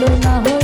হলো না